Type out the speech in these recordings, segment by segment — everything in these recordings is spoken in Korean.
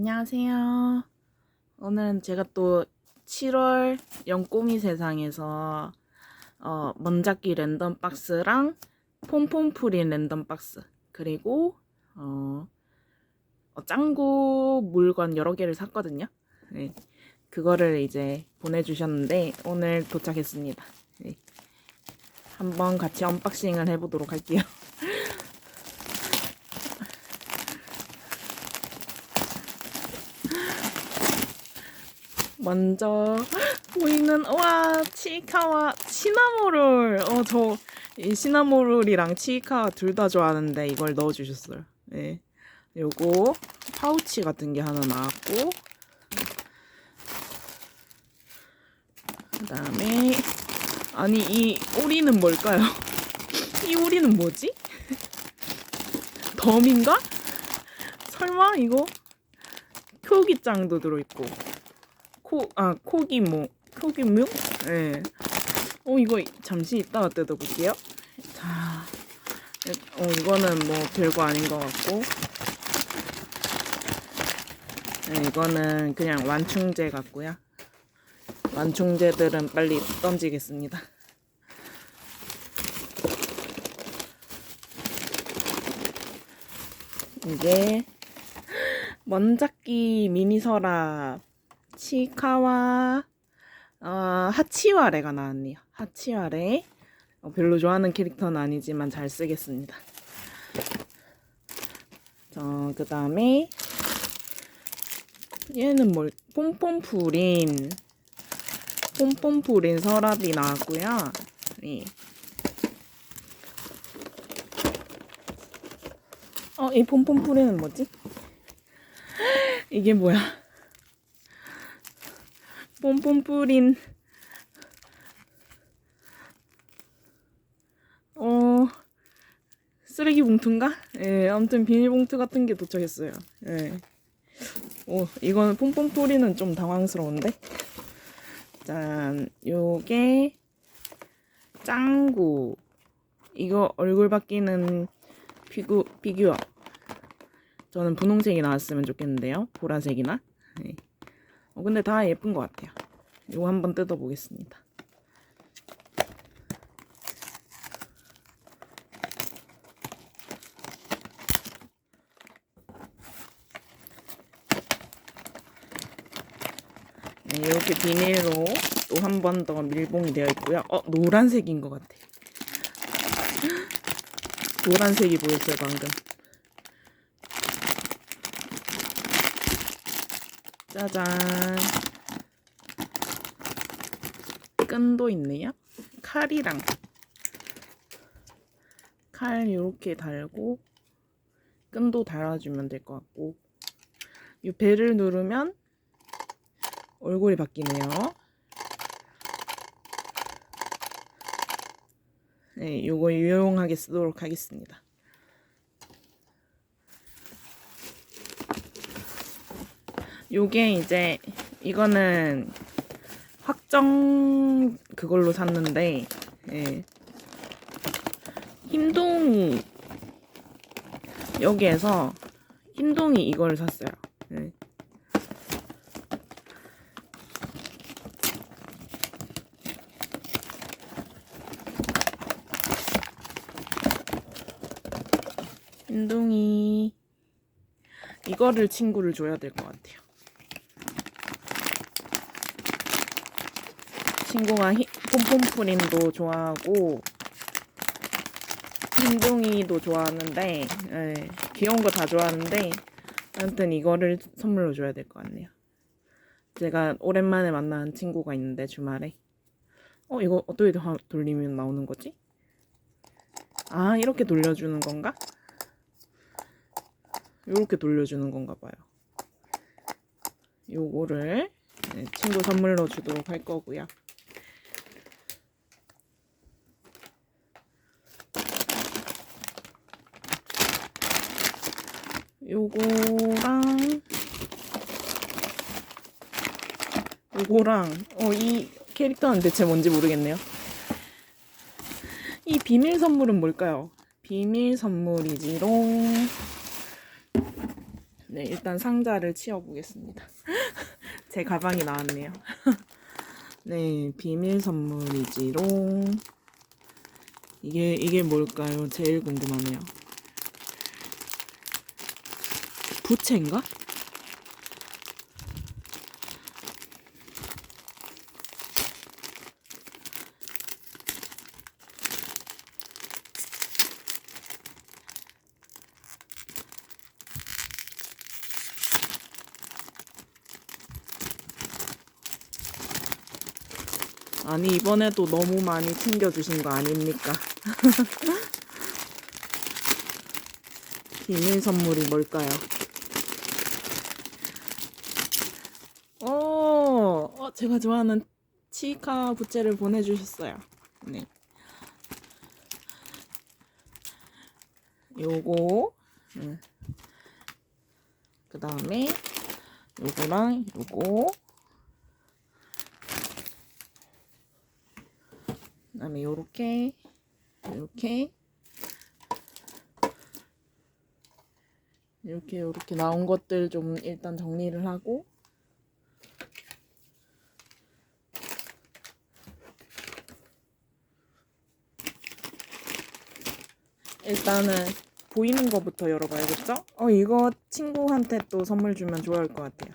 안녕하세요. 오늘은 제가 또 7월 영꼬미 세상에서 어, 먼작기 랜덤 박스랑 폼폼프린 랜덤 박스 그리고 어, 어, 짱구 물건 여러 개를 샀거든요. 네. 그거를 이제 보내주셨는데 오늘 도착했습니다. 네. 한번 같이 언박싱을 해보도록 할게요. 먼저 보이는 와 치카와 시나모롤 어 저 이 시나모롤이랑 치카 둘 다 좋아하는데 이걸 넣어주셨어요. 네, 요거 파우치 같은 게 하나 나왔고 그다음에 아니 이 오리는 뭘까요? 이 오리는 뭐지? 덤인가? 설마 이거 표기장도 들어있고 코, 아, 코기모. 코기무? 예. 네. 어, 이거 잠시 이따가 뜯어볼게요. 자, 어, 이거는 뭐 별거 아닌 것 같고. 네, 이거는 그냥 완충제 같고요. 완충제들은 빨리 던지겠습니다. 이게 먼작기 미니 서랍 치카와 어, 하치와레가 나왔네요. 하치와레 어, 별로 좋아하는 캐릭터는 아니지만 잘 쓰겠습니다. 어, 그 다음에 얘는 뭘 폼폼프린 폼폼프린 서랍이 나왔고요. 이. 어, 이 폼폼프린은 뭐지? 이게 뭐야? 뽐뽐 뿌린 어 쓰레기 봉투인가? 예, 아무튼 비닐봉투 같은 게 도착했어요. 예. 오, 이거는 뽐뽐 뿌리는 좀 당황스러운데. 짠, 요게 짱구. 이거 얼굴 바뀌는 피구 피규어. 저는 분홍색이 나왔으면 좋겠는데요. 보라색이나. 네. 어, 근데 다 예쁜 것 같아요. 이거 한번 뜯어보겠습니다. 네, 이렇게 비닐로 또 한 번 더 밀봉이 되어 있고요. 어, 노란색인 것 같아. 노란색이 보였어요, 방금. 짜잔. 끈도 있네요. 칼이랑 칼 이렇게 달고 끈도 달아주면 될 것 같고 이 배를 누르면 얼굴이 바뀌네요. 네, 요거 유용하게 쓰도록 하겠습니다. 요게 이제 이거는 확정 그걸로 샀는데 예. 흰동이 여기에서 흰동이 이걸 샀어요. 예. 흰동이 이거를 친구를 줘야 될 것 같아요. 친구가 폼폼프린도 좋아하고 흰둥이도 좋아하는데 예, 귀여운 거 다 좋아하는데 아무튼 이거를 선물로 줘야 될 것 같네요. 제가 오랜만에 만난 친구가 있는데 주말에 어 이거 어떻게 돌리면 나오는 거지? 아 이렇게 돌려주는 건가? 이렇게 돌려주는 건가 봐요. 요거를 네, 친구 선물로 주도록 할 거고요. 요거랑 요거랑 어 이 캐릭터는 대체 뭔지 모르겠네요. 이 비밀 선물은 뭘까요? 비밀 선물이지롱. 네, 일단 상자를 치워보겠습니다. 제 가방이 나왔네요. 네, 비밀 선물이지롱. 이게, 이게 뭘까요? 제일 궁금하네요. 부채인가? 아니 이번에도 너무 많이 챙겨주신 거 아닙니까? 비밀 선물이 뭘까요? 어, 어, 제가 좋아하는 치카 부채를 보내주셨어요. 네. 요거, 음. 그 다음에 요거랑 요거. 그 다음에 요렇게 요렇게 이렇게 요렇게 나온 것들 좀 일단 정리를 하고 일단은 보이는 거부터 열어봐야겠죠? 어 이거 친구한테 또 선물 주면 좋아할 것 같아요.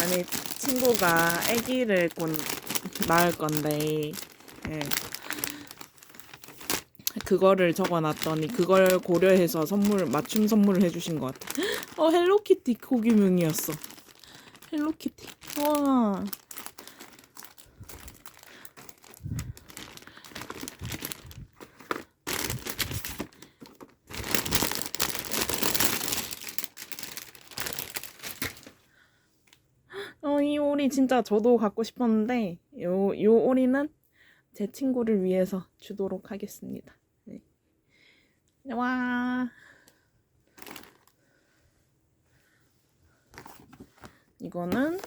아니 친구가 아기를 곧 낳을 건데 예. 그거를 적어놨더니 그걸 고려해서 선물 맞춤 선물을 해주신 것 같아. 어 헬로키티 고기명이었어. 헬로키티. 와. 어, 이 오리 진짜 저도 갖고 싶었는데 요, 요 오리는 제 친구를 위해서 주도록 하겠습니다. 네. 와. 이거는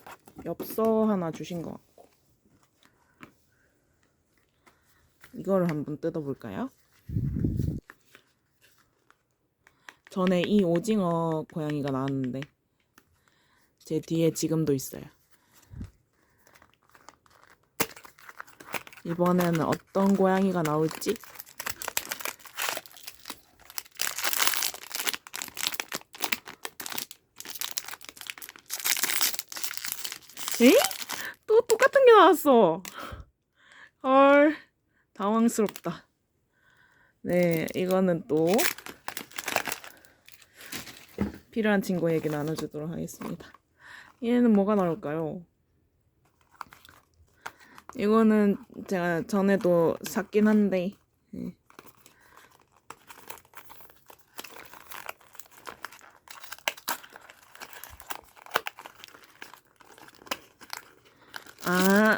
엽서 하나 주신 것 같고 이거를 한번 뜯어볼까요? 전에 이 오징어 고양이가 나왔는데 제 뒤에 지금도 있어요. 이번에는 어떤 고양이가 나올지 에? 또 똑같은 게 나왔어. 헐, 당황스럽다. 네, 이거는 또 필요한 친구에게 나눠주도록 하겠습니다. 얘는 뭐가 나올까요? 이거는 제가 전에도 샀긴 한데 예. 아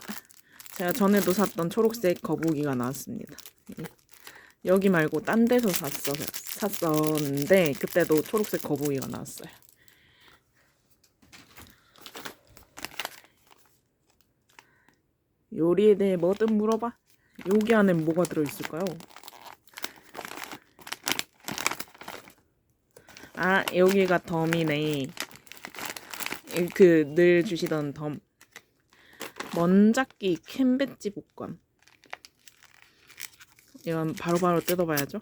제가 전에도 샀던 초록색 거북이가 나왔습니다. 예. 여기 말고 딴 데서 샀어 샀었는데 그때도 초록색 거북이가 나왔어요. 요리에 대해 뭐든 물어봐. 여기 안에 뭐가 들어있을까요? 아, 여기가 덤이네. 그 늘 주시던 덤. 먼작기 캔배지 복권. 이건 바로바로 뜯어봐야죠.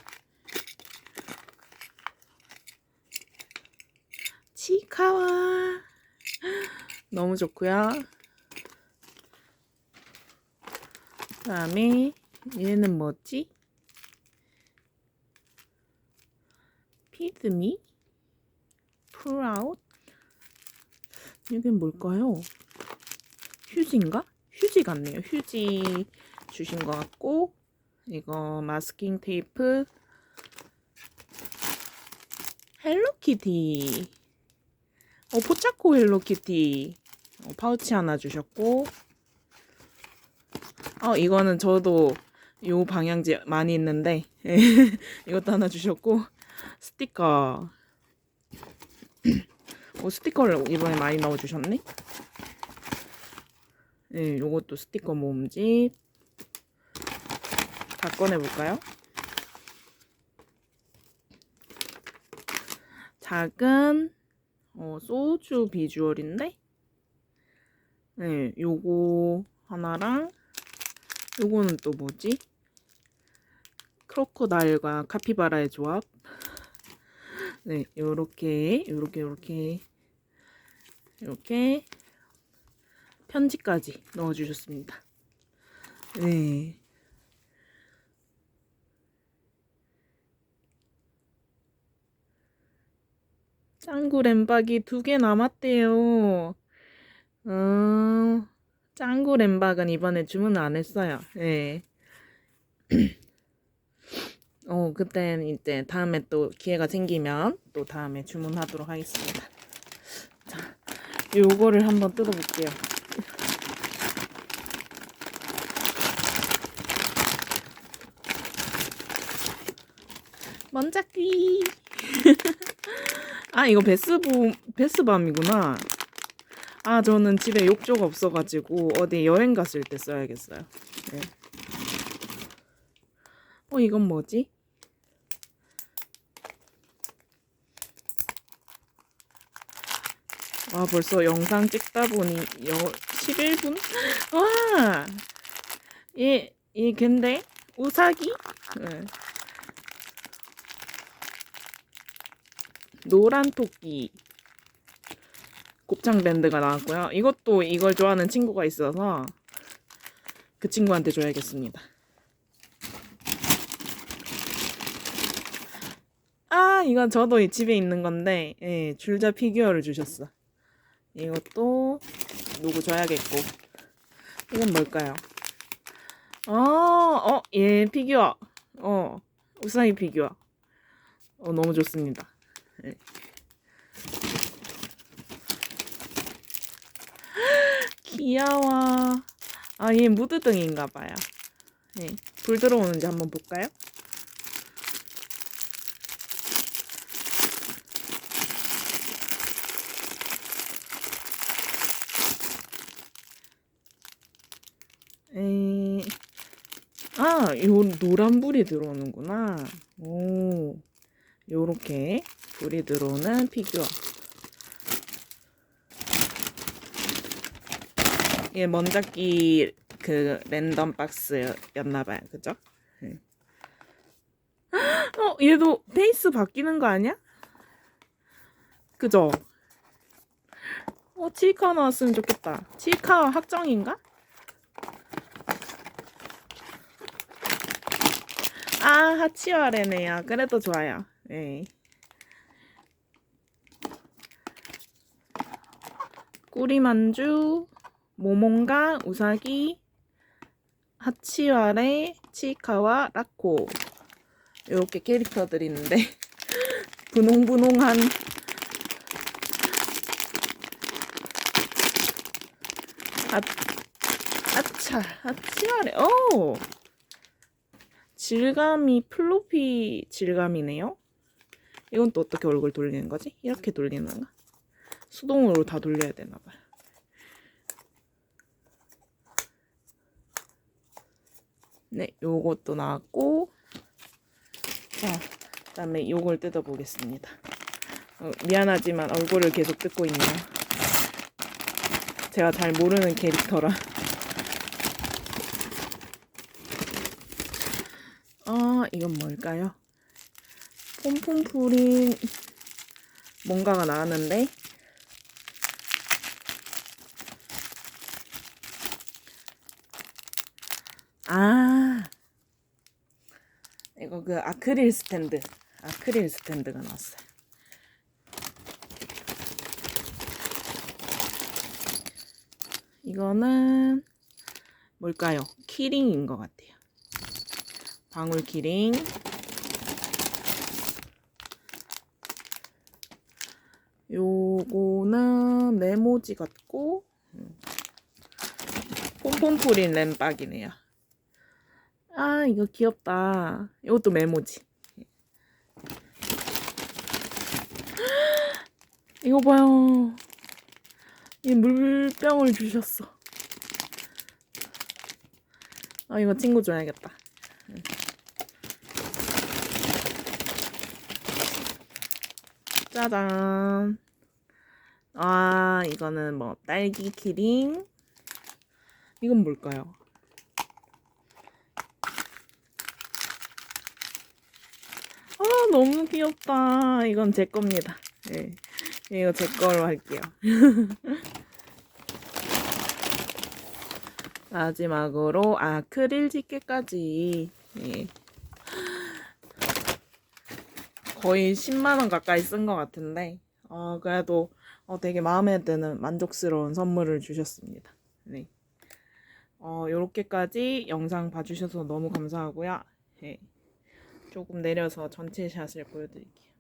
치카와. 너무 좋고요. 그 다음에 얘는 뭐지? 피드미? 풀아웃? 이게 뭘까요? 휴지인가? 휴지 같네요. 휴지 주신 것 같고 이거 마스킹 테이프 헬로키티 어 포차코 헬로키티 어, 파우치 하나 주셨고 어, 이거는 저도 요 방향제 많이 있는데 이것도 하나 주셨고 스티커. 어, 스티커를 이번에 많이 넣어주셨네? 네, 요것도 스티커 모음집. 다 꺼내볼까요? 작은 어, 소주 비주얼인데? 네, 요거 하나랑 요거는 또 뭐지? 크로코다일과 카피바라의 조합. 네, 요렇게 요렇게 요렇게 이렇게 편지까지 넣어주셨습니다. 네. 짱구 램박이 두 개 남았대요. 어, 짱구 램박은 이번에 주문 안 했어요. 네. 어, 그땐 이제 다음에 또 기회가 생기면 또 다음에 주문하도록 하겠습니다. 자, 요거를 한번 뜯어볼게요. 먼작귀. 아, 이거 베스보, 베스밤이구나. 아, 저는 집에 욕조가 없어가지고 어디 여행 갔을 때 써야겠어요. 네. 어, 이건 뭐지? 아, 벌써 영상 찍다 보니 여, 11분? 와! 얘, 얘 걘데? 우사기? 네. 노란 토끼 곱창 밴드가 나왔고요. 이것도 이걸 좋아하는 친구가 있어서 그 친구한테 줘야겠습니다. 아, 이건 저도 이 집에 있는 건데, 예, 줄자 피규어를 주셨어. 이것도 누구 줘야겠고. 이건 뭘까요? 어, 어, 예, 피규어. 어, 우사히 피규어. 어, 너무 좋습니다. 예. 귀여워. 아, 얘 무드등인가 봐요. 예. 불 들어오는지 한번 볼까요? 에... 아, 요 노란 불이 들어오는구나. 오, 요렇게 불이 들어오는 피규어. 얘 먼작기 그 랜덤 박스였나봐요. 그죠? 네. 어, 얘도 페이스 바뀌는 거 아니야? 그죠? 어, 치카 나왔으면 좋겠다. 치카 확정인가? 아, 하치와레네요. 그래도 좋아요. 네. 꾸리만주, 모몬가, 우사기, 하치와레, 치카와 라코. 이렇게 캐릭터들이 있는데 분홍분홍한 아, 아차, 하치와레. 오! 질감이 플로피 질감이네요. 이건 또 어떻게 얼굴 돌리는 거지? 이렇게 돌리는 건가? 수동으로 다 돌려야 되나 봐요. 네, 요것도 나왔고 자, 그다음에 요걸 뜯어 보겠습니다. 어, 미안하지만 얼굴을 계속 뜯고 있네요. 제가 잘 모르는 캐릭터라. 아, 이건 뭘까요? 폼폼풀인 뭔가가 나왔는데 아 그 아크릴 스탠드 아크릴 스탠드가 나왔어요. 이거는 뭘까요? 키링인 것 같아요. 방울 키링. 요거는 메모지 같고 음. 폼폼풀인 램박이네요. 아 이거 귀엽다. 이것도 메모지. 이거 봐요. 이 물병을 주셨어. 아 이거 친구 줘야겠다. 짜잔. 아, 이거는 뭐 딸기 키링. 이건 뭘까요? 아, 너무 귀엽다. 이건 제 겁니다. 네. 이거 제 거로 할게요. 마지막으로 아크릴 집게까지. 예. 거의 10만원 가까이 쓴 것 같은데, 어, 그래도 어, 되게 마음에 드는 만족스러운 선물을 주셨습니다. 네. 어, 요렇게까지 영상 봐주셔서 너무 감사하고요. 예. 조금 내려서 전체 샷을 보여드릴게요.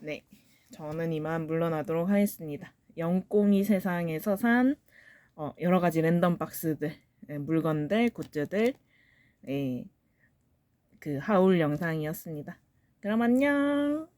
네. 저는 이만 물러나도록 하겠습니다. 영꼬미 세상에서 산 어, 여러 가지 랜덤 박스들, 예, 물건들, 굿즈들, 예, 그 하울 영상이었습니다. 그럼 안녕!